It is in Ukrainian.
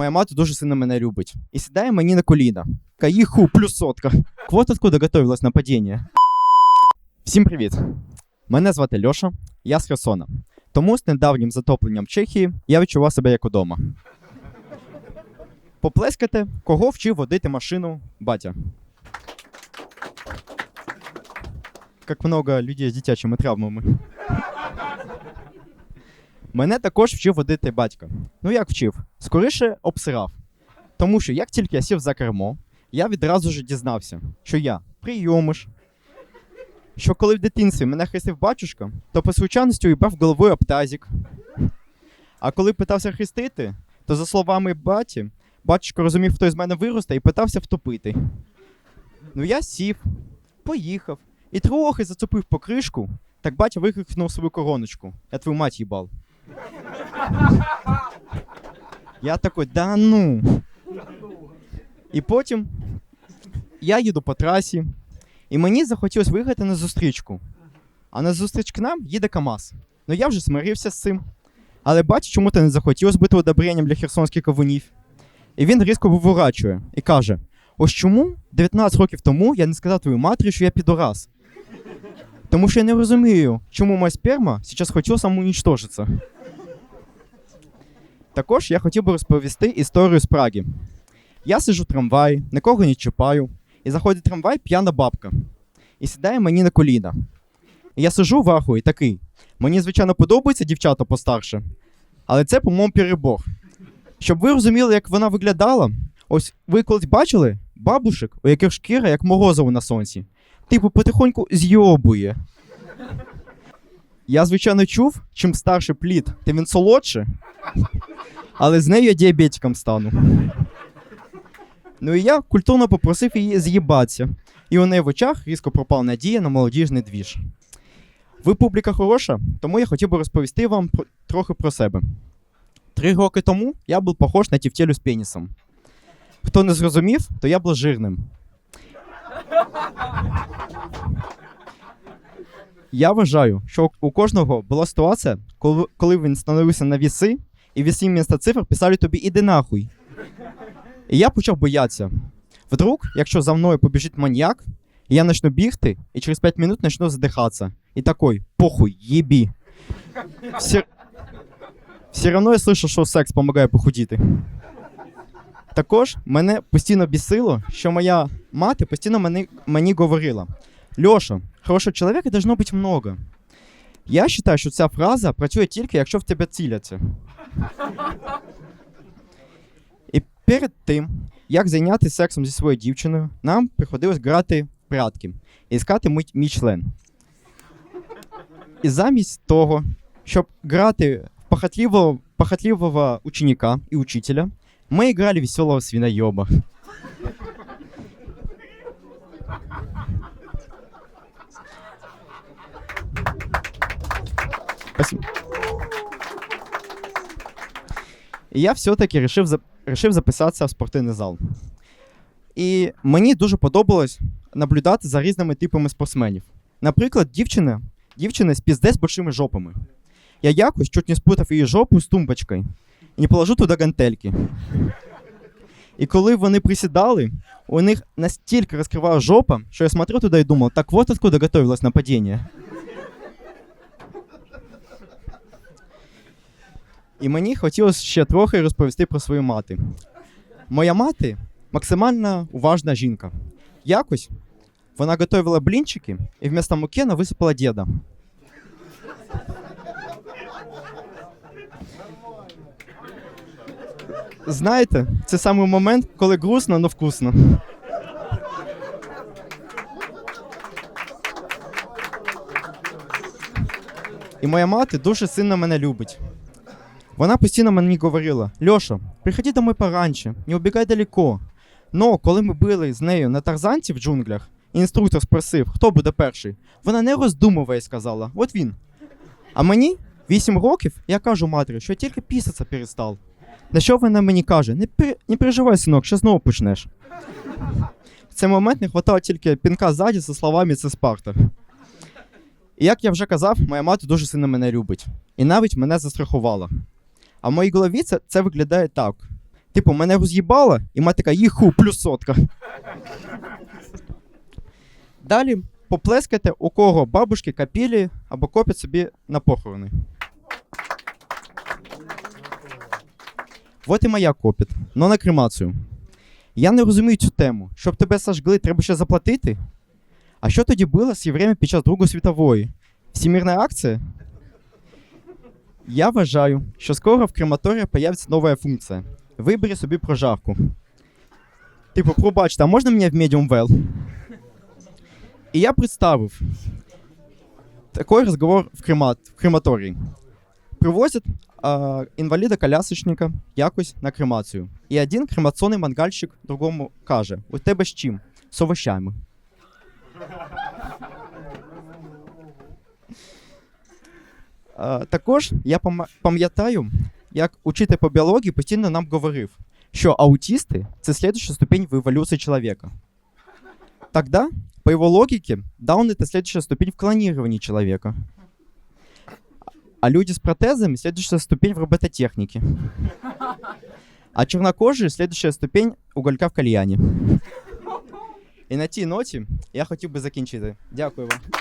моя мати дуже сильно мене любить. І сідає мені на коліна. Каїху плюс сотка. Вот откуда готовилось нападіння. Всім привіт! Мене звати Льоша, я з Херсона. Тому з недавнім затопленням Чехії я відчував себе як удома. Поплескайте, кого вчив водити машину батя. Як много людей з дитячими травмами. Мене також вчив водити батько. Ну як вчив? Скоріше обсирав. Тому що як тільки я сів за кермо, я відразу ж дізнався, що я прийомиш, що коли в дитинстві мене хрестив батюшка, то по звичайності уїбав головою об тазик. А коли питався хрестити, то за словами баті, батюшка розумів, хто із мене виросте, і питався втопити. Ну я сів, поїхав і трохи зацепив покришку, так батя викрикнув свою короночку. Я твою мать їбал. Я такой, да ну. І потім я їду по трасі, і мені захотілося виїхати на зустрічку. А на зустріч к нам їде КАМАЗ. Ну я вже смирився з цим. Але бачу, чому то не захотілося бути одобренням для херсонських кавунів. І він різко виворачує і каже: ось чому 19 років тому я не сказав твоїй матері, що я підорас. Тому що я не розумію, чому моя сперма зараз хотіла самоунічтожитися. Також я хотів би розповісти історію з Праги. Я сиджу в трамваї, нікого не чіпаю, і заходить трамвай п'яна бабка. І сідає мені на коліна. І я сижу в ахуї такий. Мені, звичайно, подобаються дівчата постарше, але це, по-моєму, перебор. Щоб ви розуміли, як вона виглядала, ось ви колись бачили бабушек, у яких шкіра як морозиво на сонці. Типу, потихоньку зйобує. Я, звичайно, чув, чим старший плід, тим він солодше, але з нею я діабетиком стану. Ну і я культурно попросив її з'їбатися, і у неї в очах різко пропала надія на молодіжний двіж. Ви публіка хороша, тому я хотів би розповісти вам про, трохи про себе. Три роки тому я був похож на тівтєлю з пенісом. Хто не зрозумів, то я був жирним. Я вважаю, що у кожного була ситуація, коли, він становився на віси, і віси місто цифр писали тобі іди нахуй. І я почав боятися. Вдруг, якщо за мною побіжить маньяк, я почну бігти і через 5 минут почну задихатися. І такой, похуй, єбі. Все, все одно я слышу, що секс допомагає похудіти. Також мене постійно бісило, що моя мати постійно мені, мені говорила: Льоша, хорошого чоловіка должно бути много. Я вважаю, що ця фраза працює тільки, якщо в тебе ціляться. І перед тим, як зайнятися сексом зі своєю дівчиною, нам приходилось грати в прятки і іскати мій, мій член. І замість того, щоб грати в похотливого, похотливого ученика і учителя, ми грали веселого свиноєба. Спасибо. І я все-таки решив, за- решив записатися в спортивний зал. І мені дуже подобалось наблюдати за різними типами спортсменів. Наприклад, дівчина, дівчина з пізде з большими жопами. Я якось чуть не спутав її жопу з тумбочкою і не положу туди гантельки. І коли вони присідали, у них настільки розкривала жопа, що я смотрю туди і думав, так вот откуда готовилось нападіння. І мені хотілося ще трохи розповісти про свою мати. Моя мати максимально уважна жінка. Якось вона готувала блінчики і вместо муки вона висипала діда. Знаєте, це саме момент, коли грустно, але вкусно. І моя мати дуже сильно мене любить. Вона постійно мені говорила: Льоша, приходи домой пораньше, не убігай далеко. Но коли ми били з нею на тарзанці в джунглях, інструктор спросив, хто буде перший, вона не роздумуває сказала: от він. А мені 8 років, я кажу матері, що я тільки пісяться перестав. На що вона мені каже: не, пер... не переживай, синок, що знову почнеш. В цей момент не вистачало тільки пінка ззаді зі словами це Спарта. І як я вже казав, моя мати дуже сильно мене любить. І навіть мене застрахувала. А в моїй голові це, це виглядає так: Типу, мене роз'їбало, і мать така, їху, плюс сотка. Далі поплескайте, у кого бабушки копілі або копять собі на похорони. Вот і моя копіт, но на кремацію. Я не розумію цю тему. Щоб тебе сожгли, треба ще заплатити. А що тоді було з євреями під час Другої світової? Всемірна акція? Я вважаю, що скоро в крематорії появиться нова функція. Вибери собі прожарку. Типу, пробачте, а можна мені в medium well? І я представив такой разговор в, кремат, в крематорії. Привозять інваліда-колясочника якось на кремацію. І один кремаційний мангальщик другому каже: у тебе з чим? З овощами. Також я пам'ятаю, як учитель по біології постійно нам говорив, що аутисти це слідуща ступень в еволюції чоловіка. Тогда, по его логике, даун это следующая ступень в клонировании человека. А люди с протезами следующая ступень в робототехнике. А чернокожие следующая ступень уголька в кальяні. І на тій ноті я хотів би закінчити. Дякую вам.